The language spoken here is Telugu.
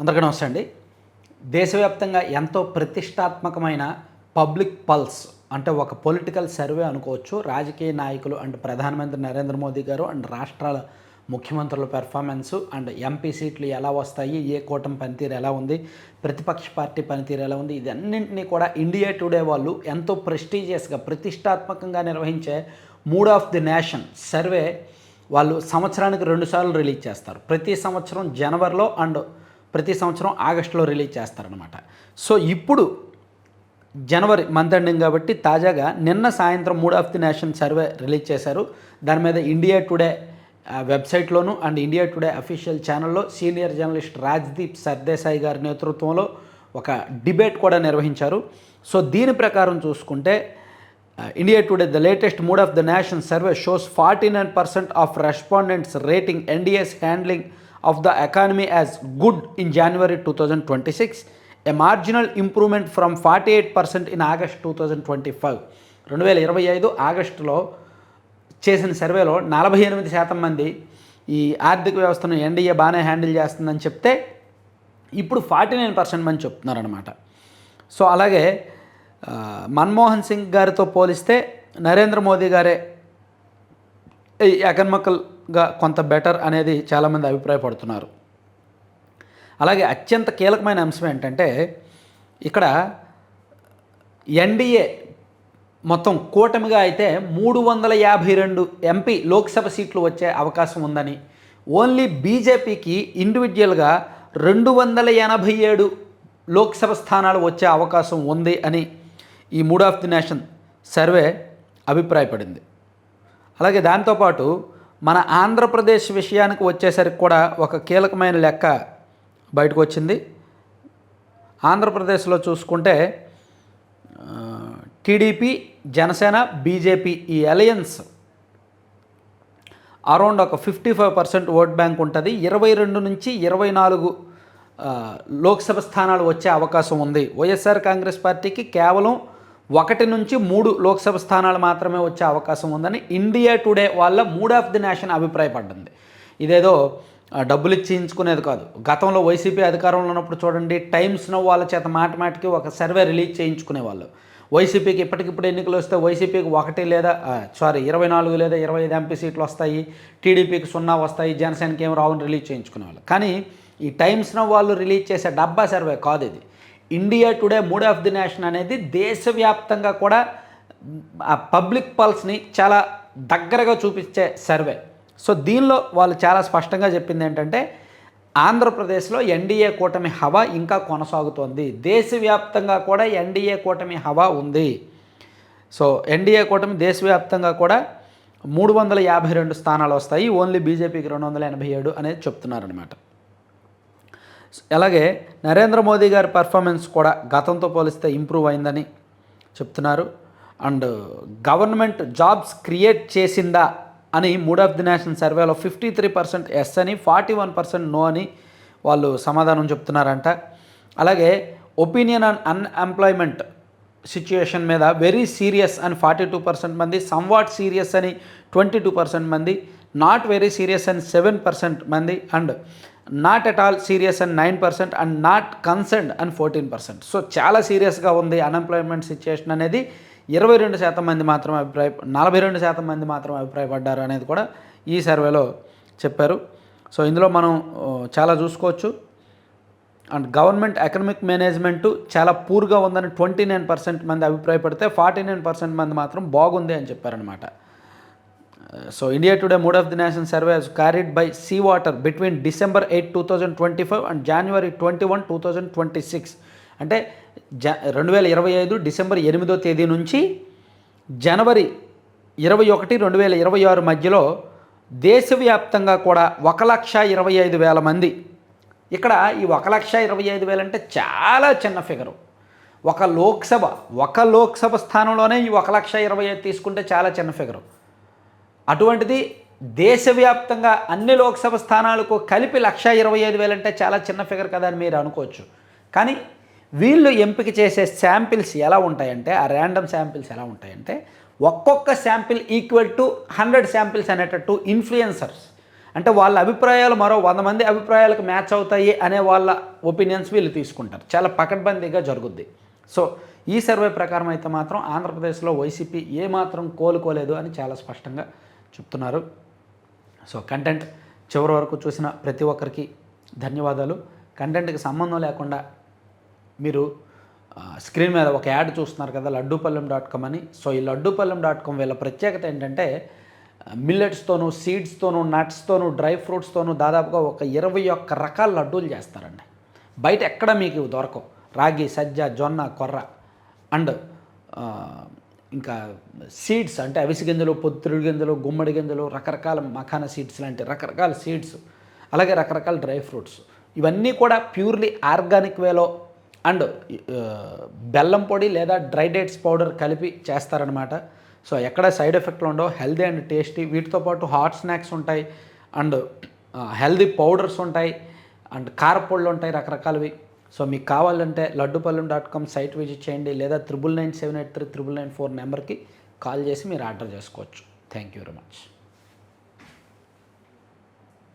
అందరికీ నమస్తే అండి. దేశవ్యాప్తంగా ఎంతో ప్రతిష్టాత్మకమైన పబ్లిక్ పల్స్ అంటే ఒక పొలిటికల్ సర్వే అనుకోవచ్చు. రాజకీయ నాయకులు అండ్ ప్రధానమంత్రి నరేంద్ర మోదీ గారు అండ్ రాష్ట్రాల ముఖ్యమంత్రుల పెర్ఫార్మెన్స్ అండ్ ఎంపీ సీట్లు ఎలా వస్తాయి ఏ కూటమి పనితీరు ఎలా ఉంది ప్రతిపక్ష పార్టీ పనితీరు ఎలా ఉంది ఇదన్నింటినీ కూడా ఇండియా టుడే వాళ్ళు ఎంతో ప్రెస్టీజియస్గా ప్రతిష్టాత్మకంగా నిర్వహించే mood of the nation survey వాళ్ళు సంవత్సరానికి రెండుసార్లు రిలీజ్ చేస్తారు. ప్రతి సంవత్సరం జనవరిలో అండ్ ప్రతి సంవత్సరం ఆగస్టులో రిలీజ్ చేస్తారనమాట సో ఇప్పుడు జనవరి మంత్ ఎండింగ్ కాబట్టి తాజాగా నిన్న సాయంత్రం mood of the nation survey release చేశారు. దాని మీద ఇండియా టుడే వెబ్సైట్లోను అండ్ ఇండియా టుడే అఫీషియల్ ఛానల్లో సీనియర్ జర్నలిస్ట్ రాజ్దీప్ సర్దేశాయి గారి నేతృత్వంలో ఒక డిబేట్ కూడా నిర్వహించారు. సో దీని ప్రకారం చూసుకుంటే India Today the latest mood of the nation survey shows forty nine percent of respondents rating NDA's handling of the economy as good in January two thousand twenty six a marginal improvement from forty eight percent in August two thousand twenty five రెండు వేల ఇరవై ఐదు ఆగస్టులో చేసిన సర్వేలో నలభై ఎనిమిది శాతం మంది ఈ ఆర్థిక వ్యవస్థను ఎన్డీఏ బాగానే హ్యాండిల్ చేస్తుందని చెప్తే ఇప్పుడు ఫార్టీ నైన్ పర్సెంట్ మంది చెప్తున్నారనమాట సో అలాగే మన్మోహన్ సింగ్ గారితో పోలిస్తే నరేంద్ర మోదీ గారే ఎకనమికల్గా కొంత బెటర్ అనేది చాలామంది అభిప్రాయపడుతున్నారు. అలాగే అత్యంత కీలకమైన అంశం ఏంటంటే ఇక్కడ ఎన్డీఏ మొత్తం కూటమిగా అయితే మూడు వందల యాభై రెండు ఎంపీ లోక్సభ సీట్లు వచ్చే అవకాశం ఉందని ఓన్లీ బీజేపీకి ఇండివిజువల్గా రెండు వందల ఎనభై ఏడు లోక్సభ స్థానాలు వచ్చే అవకాశం ఉంది అని ఈ mood of the nation survey అభిప్రాయపడింది. అలాగే దాంతోపాటు మన ఆంధ్రప్రదేశ్ విషయానికి వచ్చేసరికి కూడా ఒక కీలకమైన లెక్క బయటకు వచ్చింది. ఆంధ్రప్రదేశ్లో చూసుకుంటే టీడీపీ జనసేన బీజేపీ ఈ అలయన్స్ అరౌండ్ ఒక fifty five percent vote bank ఉంటుంది. ఇరవై రెండు నుంచి ఇరవై నాలుగు లోక్సభ స్థానాలు వచ్చే అవకాశం ఉంది. వైఎస్ఆర్ కాంగ్రెస్ పార్టీకి కేవలం ఒకటి నుంచి మూడు లోక్సభ స్థానాలు మాత్రమే వచ్చే అవకాశం ఉందని ఇండియా టుడే వాళ్ళ మూడ్ ఆఫ్ ది నేషన్ అభిప్రాయపడ్డింది. ఇదేదో డబ్బులు ఇచ్చేయించుకునేది కాదు. గతంలో వైసీపీ అధికారంలో ఉన్నప్పుడు చూడండి టైమ్స్ నో వాళ్ళ చేత మాట మాటికి ఒక సర్వే రిలీజ్ చేయించుకునేవాళ్ళు. వైసీపీకి ఇప్పటికిప్పుడు ఎన్నికలు వస్తే వైసీపీకి ఒకటి లేదా సారీ ఇరవై నాలుగు లేదా ఇరవై ఐదు ఎంపీ సీట్లు వస్తాయి టీడీపీకి సున్నా వస్తాయి జనసేనకి ఏం రావని రిలీజ్ చేయించుకునేవాళ్ళు. కానీ ఈ టైమ్స్ నో వాళ్ళు రిలీజ్ చేసే డబ్బా సర్వే కాదు ఇది. India Today mood of the nation అనేది దేశవ్యాప్తంగా కూడా ఆ పబ్లిక్ పల్స్ని చాలా దగ్గరగా చూపించే సర్వే. సో దీనిలో వాళ్ళు చాలా స్పష్టంగా చెప్పింది ఏంటంటే ఆంధ్రప్రదేశ్లో ఎన్డీఏ కూటమి హవా ఇంకా కొనసాగుతోంది. దేశవ్యాప్తంగా కూడా ఎన్డీఏ కూటమి హవా ఉంది. సో ఎన్డీఏ కూటమి దేశవ్యాప్తంగా కూడా మూడు వందల యాభై రెండు స్థానాలు వస్తాయి. ఓన్లీ బీజేపీకి రెండు వందల ఎనభై ఏడు అనేది చెప్తున్నారనమాట అలాగే నరేంద్ర మోదీ గారి పర్ఫార్మెన్స్ కూడా గతంతో పోలిస్తే ఇంప్రూవ్ అయిందని చెప్తున్నారు. అండ్ గవర్నమెంట్ జాబ్స్ క్రియేట్ చేసిందా అని మూడ్ ఆఫ్ ది నేషన్ సర్వేలో ఫిఫ్టీ త్రీ పర్సెంట్ ఎస్ అని ఫార్టీ వన్ పర్సెంట్ నో అని వాళ్ళు సమాధానం చెప్తున్నారంట. అలాగే ఒపీనియన్ ఆన్ అన్ఎంప్లాయ్మెంట్ సిచ్యుయేషన్ మీద వెరీ సీరియస్ అని ఫార్టీ టూ పర్సెంట్ మంది సమ్వాట్ సీరియస్ అని ట్వంటీ టూ పర్సెంట్ మంది నాట్ వెరీ సీరియస్ అని సెవెన్ పర్సెంట్ మంది. And not at all serious and nine percent and not concerned and fourteen percent so చాలా సీరియస్గా ఉంది అన్ఎంప్లాయ్మెంట్ సిచ్యుయేషన్ అనేది. ఇరవై రెండు శాతం మంది మాత్రం అభిప్రాయ నలభై రెండు శాతం మంది మాత్రం అభిప్రాయపడ్డారు అనేది కూడా ఈ సర్వేలో చెప్పారు. సో ఇందులో మనం చాలా చూసుకోవచ్చు. అండ్ గవర్నమెంట్ ఎకనమిక్ మేనేజ్మెంట్ చాలా పూర్గా ఉందని ట్వంటీ నైన్ పర్సెంట్ మంది అభిప్రాయపడితే ఫార్టీ నైన్ పర్సెంట్ మంది మాత్రం బాగుంది అని చెప్పారనమాట so India Today mood of the nation survey carried by C Voter between December eight two thousand twenty five and January twenty one two thousand twenty six అంటే జ రెండు వేల ఇరవై ఐదు డిసెంబర్ ఎనిమిదో తేదీ నుంచి జనవరి ఇరవై ఒకటి రెండు వేల ఇరవై ఆరు మధ్యలో దేశవ్యాప్తంగా కూడా ఒక లక్ష ఇరవై ఐదు వేల మంది. ఇక్కడ ఈ ఒక లక్ష ఇరవై ఐదు వేలు అంటే చాలా చిన్న ఫిగరు ఒక లోక్సభ ఒక లోక్సభ స్థానంలోనే ఈ ఒక లక్ష ఇరవై ఐదు తీసుకుంటే చాలా చిన్న ఫిగరు అటువంటిది దేశవ్యాప్తంగా అన్ని లోక్సభ స్థానాలకు కలిపి లక్ష ఇరవై ఐదు వేలు అంటే చాలా చిన్న ఫిగర్ కదా అని మీరు అనుకోవచ్చు. కానీ వీళ్ళు ఎంపిక చేసే శాంపిల్స్ ఎలా ఉంటాయంటే ఆ ర్యాండమ్ శాంపిల్స్ ఎలా ఉంటాయంటే ఒక్కొక్క sample equal to hundred samples అనేటట్టు ఇన్ఫ్లుయెన్సర్స్. అంటే వాళ్ళ అభిప్రాయాలు మరో వంద మంది అభిప్రాయాలకు మ్యాచ్ అవుతాయి అనే వాళ్ళ ఒపీనియన్స్ వీళ్ళు తీసుకుంటారు. చాలా పకడ్బందీగా జరుగుద్ది. సో ఈ సర్వే ప్రకారం అయితే మాత్రం ఆంధ్రప్రదేశ్లో వైసీపీ ఏమాత్రం కోలుకోలేదు అని చాలా స్పష్టంగా చెప్తున్నారు. సో కంటెంట్ చివరి వరకు చూసిన ప్రతి ఒక్కరికి ధన్యవాదాలు. కంటెంట్కి సంబంధం లేకుండా మీరు స్క్రీన్ మీద ఒక యాడ్ చూస్తున్నారు కదా లడ్డూపల్లెం డాట్ కామ్ అని. సో ఈ లడ్డూపల్లెం డాట్ కామ్ వీళ్ళ ప్రత్యేకత ఏంటంటే మిల్లెట్స్తోనూ సీడ్స్తోనూ నట్స్తోనూ డ్రై ఫ్రూట్స్తోనూ దాదాపుగా ఒక ఇరవై ఒక్క రకాల లడ్డూలు చేస్తారండి. బయట ఎక్కడ మీకు దొరకవు. రాగి సజ్జ జొన్న కొర్ర అండ్ ఇంకా సీడ్స్ అంటే అవిసి గింజలు పొత్తురుడు గింజలు గుమ్మడి గింజలు రకరకాల మఖాన సీడ్స్ లాంటి రకరకాల సీడ్స్ అలాగే రకరకాల డ్రై ఫ్రూట్స్. ఇవన్నీ కూడా ప్యూర్లీ ఆర్గానిక్ వేలో అండ్ బెల్లం పొడి లేదా డ్రై డేట్స్ పౌడర్ కలిపి చేస్తారనమాట సో ఎక్కడ సైడ్ ఎఫెక్ట్లు ఉండవు హెల్దీ అండ్ టేస్టీ. వీటితో పాటు హాట్ స్నాక్స్ ఉంటాయి అండ్ హెల్దీ పౌడర్స్ ఉంటాయి అండ్ కారపొళ్ళు ఉంటాయి రకరకాలవి. సో మీకు కావాలంటే Laddupallem dot com site visit చేయండి లేదా triple nine seven eight three triple nine four నెంబర్కి కాల్ చేసి మీరు ఆర్డర్ చేసుకోవచ్చు. Thank you very much.